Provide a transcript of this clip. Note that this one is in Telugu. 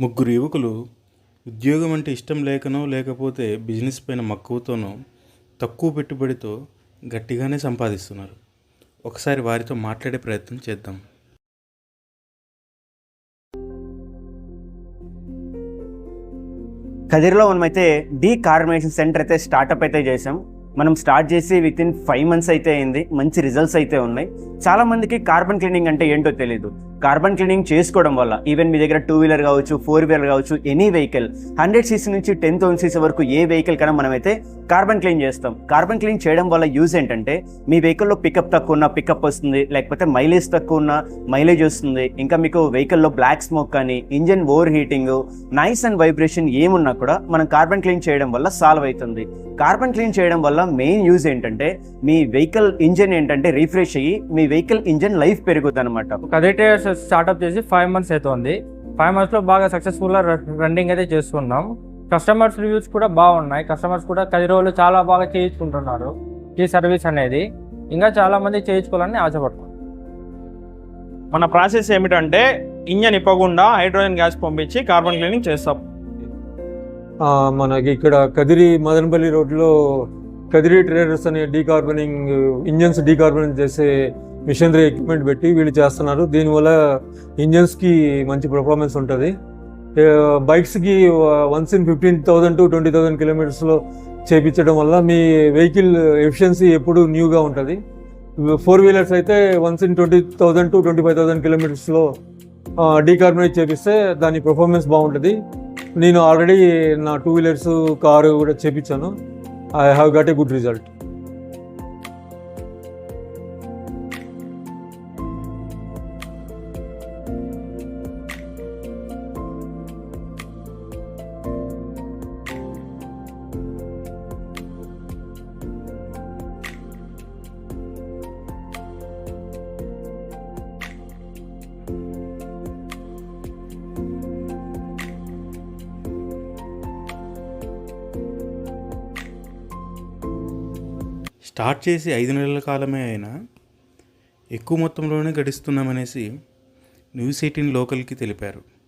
ముగ్గురు యువకులు ఉద్యోగం అంటే ఇష్టం లేకనో లేకపోతే బిజినెస్ పైన మక్కువతోనో తక్కువ పెట్టుబడితో గట్టిగానే సంపాదిస్తున్నారు. ఒకసారి వారితో మాట్లాడే ప్రయత్నం చేద్దాం. కదిరిలో మనమైతే డీ కార్బనేషన్ సెంటర్ అయితే స్టార్ట్అప్ అయితే చేసాం మనం స్టార్ట్ చేసి విత్ ఇన్ ఫైవ్ మంత్స్ అయితే అయింది. మంచి రిజల్ట్స్ అయితే ఉన్నాయి. చాలామందికి కార్బన్ క్లీనింగ్ అంటే ఏంటో తెలియదు కార్బన్ క్లీనింగ్ చేసుకోవడం వల్ల ఈవెన్ మీ దగ్గర టూ వీలర్ కావచ్చు ఫోర్ వీలర్ కావచ్చు ఎనీ వెహికల్ హండ్రెడ్ సీసీ నుంచి టెన్ థౌసండ్ సీసీ వరకు ఏ వెహికల్ కన్నా మనమైతే కార్బన్ క్లీన్ చేస్తాం. కార్బన్ క్లీన్ చేయడం వల్ల యూజ్ ఏంటంటే మీ వెహికల్లో పికప్ తక్కువ ఉన్న పికప్ వస్తుంది లేకపోతే మైలేజ్ తక్కువ ఉన్న మైలేజ్ వస్తుంది. ఇంకా మీకు వెహికల్లో బ్లాక్ స్మోక్ కానీ engine overheating noise and vibration ఏమున్నా కూడా మనం కార్బన్ క్లీన్ చేయడం వల్ల సాల్వ్ అవుతుంది. కార్బన్ క్లీన్ చేయడం వల్ల మెయిన్ యూజ్ ఏంటంటే మీ వెహికల్ ఇంజన్ ఏంటంటే రీఫ్రెష్ అయ్యి మీ వెహికల్ ఇంజన్ లైఫ్ పెరుగుతుంది అనమాట స్టార్ట్అప్ చేసి ఫైవ్ మంత్స్ అవుతుంది ఫైవ్ మంత్స్లో బాగా సక్సెస్ఫుల్గా రన్నింగ్ అయితే చేస్తున్నాం. కస్టమర్స్ రివ్యూస్ కూడా బాగున్నాయి. కస్టమర్స్ కూడా కదిరోలు చాలా బాగా చేయించుకుంటున్నారు ఈ సర్వీస్ అనేది. ఇంకా చాలా మంది చేయించుకోవాలని ఆశపడుతున్నాం. మన ప్రాసెస్ ఏమిటంటే ఇంజన్ ఇప్పకుండా హైడ్రోజన్ గ్యాస్ పంపించి కార్బన్ క్లీనింగ్ చేస్తాం. ఆ, మనకి ఇక్కడ కదిరి మదనపల్లి రోడ్లో కదిరి ట్రేడర్స్ అనే డీకార్బనింగ్ ఇంజన్స్ డీకార్బనింగ్ చేసే మిషనరీ ఎక్విప్మెంట్ పెట్టి వీళ్ళు చేస్తున్నారు. దీనివల్ల ఇంజన్స్కి మంచి పర్ఫార్మెన్స్ ఉంటుంది. బైక్స్కి once in fifteen thousand to twenty thousand కిలోమీటర్స్లో చేపించడం వల్ల మీ వెహికల్ ఎఫిషియన్సీ ఎప్పుడు న్యూగా ఉంటుంది. ఫోర్ వీలర్స్ అయితే once in twenty thousand to twenty five thousand కిలోమీటర్స్లో decarbonate చేపిస్తే దాని పర్ఫార్మెన్స్ బాగుంటుంది. నేను ఆల్రెడీ నా టూ వీలర్స్ కారు కూడా చేపించాను. I have got a good result start చేసి ఐదు నెలల కాలమే అయినా ఎక్కువ మొత్తంలోనే గడిస్తున్నామనేసి న్యూస్ ఎయిటీన్ లోకల్కి తెలిపారు.